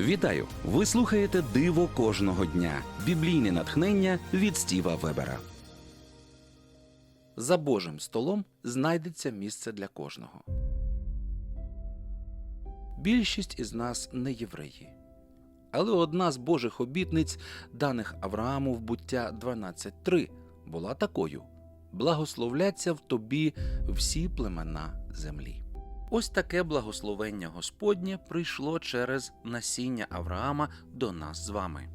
Вітаю! Ви слухаєте Диво кожного дня. Біблійне натхнення від Стіва Вебера. За Божим столом знайдеться місце для кожного. Більшість із нас не євреї. Але одна з Божих обітниць, даних Аврааму в буття 12.3, була такою: Благословляться в тобі всі племена землі. Ось таке благословення Господнє прийшло через насіння Авраама до нас з вами.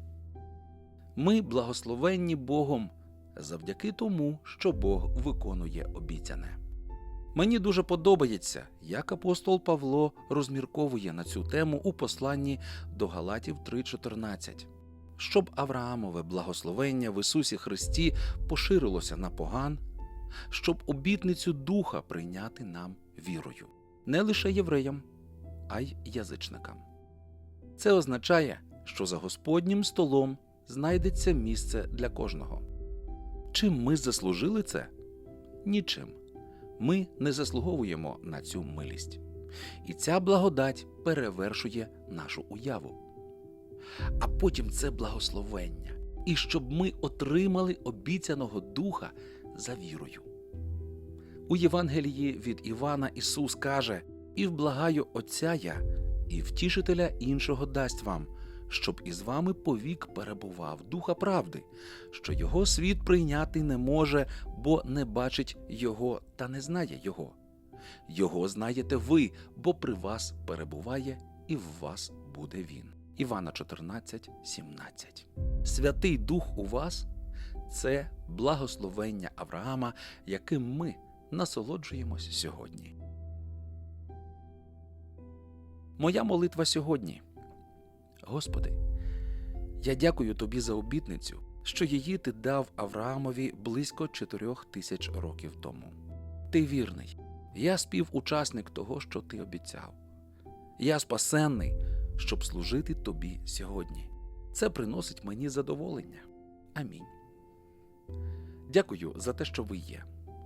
Ми благословенні Богом завдяки тому, що Бог виконує обіцяне. Мені дуже подобається, як апостол Павло розмірковує на цю тему у посланні до Галатів 3.14. Щоб Авраамове благословення в Ісусі Христі поширилося на поган, щоб обітницю Духа прийняти нам вірою не лише євреям, а й язичникам. Це означає, що за Господнім столом знайдеться місце для кожного. Чим ми заслужили це? Нічим. Ми не заслуговуємо на цю милість. І ця благодать перевершує нашу уяву. А потім це благословення, і щоб ми отримали обіцяного Духа за вірою. У Євангелії від Івана Ісус каже: І вблагаю Отця я, і втішителя іншого дасть вам, щоб із вами повік перебував Духа правди, що його світ прийняти не може, бо не бачить Його та не знає Його. Його знаєте ви, бо при вас перебуває, і в вас буде він. Івана 14, 17. Святий Дух у вас це благословення Авраама, яким ми насолоджуємось сьогодні. Моя молитва сьогодні. Господи, я дякую тобі за обітницю, що її ти дав Авраамові близько чотирьох тисяч років тому. Ти вірний, я співучасник того, що ти обіцяв. Я спасенний, щоб служити тобі сьогодні. Це приносить мені задоволення. Амінь. Дякую за те, що ви є.